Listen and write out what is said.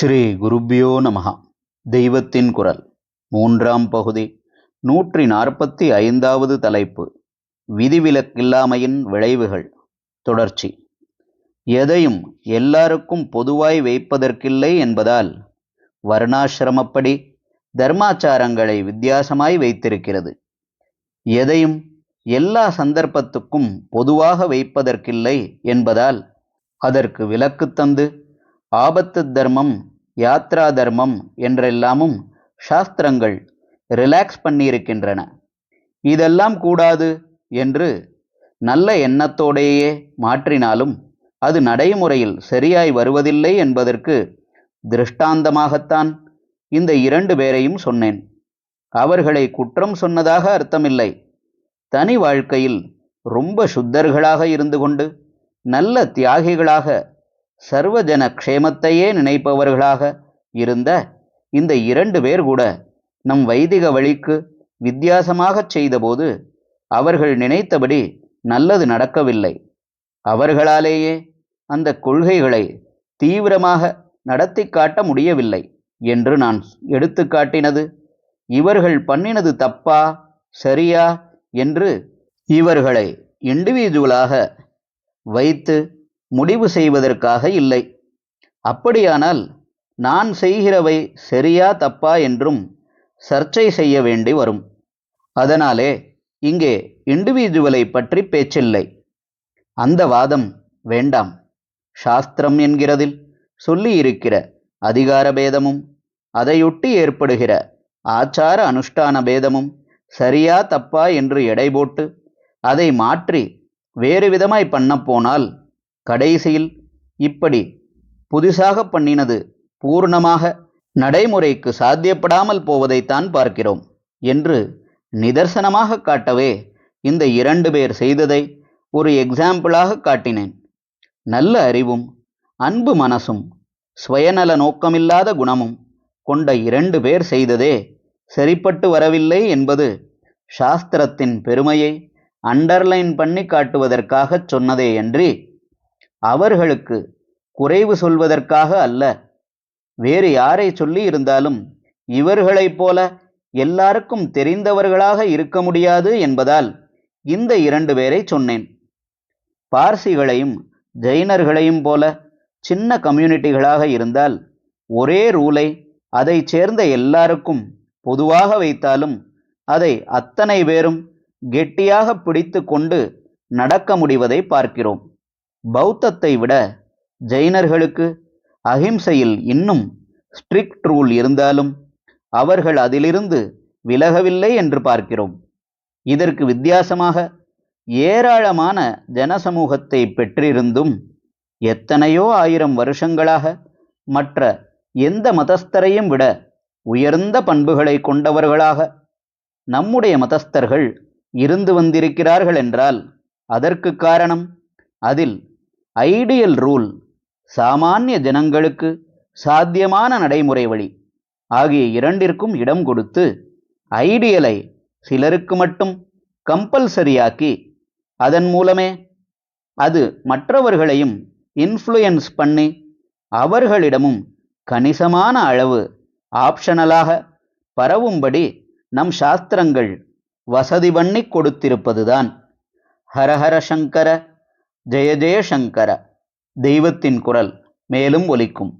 ஸ்ரீ குருப்பியோ நமஹா. தெய்வத்தின் குரல். மூன்றாம் பகுதி. நூற்றி நாற்பத்தி ஐந்தாவது தலைப்பு. விதிவிலக்கில்லாமையின் விளைவுகள். தொடர்ச்சி. எதையும் எல்லாருக்கும் பொதுவாய் வைப்பதற்கில்லை என்பதால் வர்ணாசிரமப்படி தர்மாச்சாரங்களை வித்தியாசமாய் வைத்திருக்கிறது. எதையும் எல்லா சந்தர்ப்பத்துக்கும் பொதுவாக வைப்பதற்கில்லை என்பதால் அதற்கு விலக்கு தந்து ஆபத்து தர்மம் யாத்ரா தர்மம் என்றெல்லாமும் சாஸ்திரங்கள் ரிலாக்ஸ் பண்ணியிருக்கின்றன. இதெல்லாம் கூடாது என்று நல்ல எண்ணத்தோடேயே மாற்றினாலும் அது நடைமுறையில் சரியாய் வருவதில்லை என்பதற்கு திருஷ்டாந்தமாகத்தான் இந்த இரண்டு பேரையும் சொன்னேன். அவர்களை குற்றம் சொன்னதாக அர்த்தமில்லை. தனி வாழ்க்கையில் ரொம்ப சுத்தர்களாக இருந்து கொண்டு நல்ல தியாகிகளாக சர்வஜன க்ஷேமத்தையே நினைப்பவர்களாக இருந்த இந்த இரண்டு பேர் கூட நம் வைதிக வழிக்கு வித்தியாசமாகச் செய்தபோது அவர்கள் நினைத்தபடி நல்லது நடக்கவில்லை. அவர்களாலேயே அந்த கொள்கைகளை தீவிரமாக நடத்தி காட்ட முடியவில்லை என்று நான் எடுத்து காட்டினது. இவர்கள் பண்ணினது தப்பா சரியா என்று இவர்களை இண்டிவிஜுவலாக வைத்து முடிவு செய்வதற்காக இல்லை. அப்படியானால் நான் செய்கிறவை சரியா தப்பா என்றும் சர்ச்சை செய்ய வேண்டி வரும். அதனாலே இங்கே இண்டிவிஜுவலை பற்றி பேச்சில்லை. அந்த வாதம் வேண்டாம். சாஸ்திரம் என்கிறதில் சொல்லியிருக்கிற அதிகார பேதமும் அதையொட்டி ஏற்படுகிற ஆச்சார அனுஷ்டான பேதமும் சரியா தப்பா என்று எடை போட்டு அதை மாற்றி வேறு விதமாய் பண்ணப்போனால் போனால் கடைசியில் இப்படி புதிசாக பண்ணினது பூர்ணமாக நடைமுறைக்கு சாத்தியப்படாமல் போவதைத்தான் பார்க்கிறோம் என்று நிதர்சனமாக காட்டவே இந்த இரண்டு பேர் செய்ததை ஒரு எக்ஸாம்பிளாக காட்டினேன். நல்ல அறிவும் அன்பு மனசும் சுயநல நோக்கமில்லாத குணமும் கொண்ட இரண்டு பேர் செய்ததே சரிப்பட்டு வரவில்லை என்பது சாஸ்திரத்தின் பெருமையை அண்டர்லைன் பண்ணி காட்டுவதற்காகச் சொன்னதேயன்றி அவர்களுக்கு குறைவு சொல்வதற்காக அல்ல. வேறு யாரை சொல்லி இருந்தாலும் இவர்களைப் போல எல்லாருக்கும் தெரிந்தவர்களாக இருக்க முடியாது என்பதால் இந்த இரண்டு பேரை சொன்னேன். பார்சிகளையும் ஜெயினர்களையும் போல சின்ன கம்யூனிட்டிகளாக இருந்தால் ஒரே ரூலை அதைச் சேர்ந்த எல்லாருக்கும் பொதுவாக வைத்தாலும் அதை அத்தனை பேரும் கெட்டியாக பிடித்து கொண்டு நடக்க முடிவதை பார்க்கிறோம். பௌத்தத்தை விட ஜெயினர்களுக்கு அஹிம்சையில் இன்னும் ஸ்ட்ரிக்ட் ரூல் இருந்தாலும் அவர்கள் அதிலிருந்து விலகவில்லை என்று பார்க்கிறோம். இதற்கு வித்தியாசமாக ஏராளமான ஜனசமூகத்தை பெற்றிருந்தும் எத்தனையோ ஆயிரம் வருஷங்களாக மற்ற எந்த மதஸ்தரையும் விட உயர்ந்த பண்புகளை கொண்டவர்களாக நம்முடைய மதஸ்தர்கள் இருந்து வந்திருக்கிறார்கள் என்றால் அதற்கு காரணம் அதில் ஐடியல் ரூல் சாமானிய ஜனங்களுக்கு சாத்தியமான நடைமுறை வழி ஆகிய இரண்டிற்கும் இடம் கொடுத்து ஐடியலை சிலருக்கு மட்டும் கம்பல்சரியாக்கி அதன் மூலமே அது மற்றவர்களையும் இன்ஃப்ளூயன்ஸ் பண்ணி அவர்களிடமும் கணிசமான அளவு ஆப்ஷனலாக பரவும்படி நம் சாஸ்திரங்கள் வசதி பண்ணி கொடுத்திருப்பதுதான். ஹரஹர சங்கர ஜெய ஜெயசங்கர தெய்வத்தின் குரல் மேலும் ஒலிக்கும்.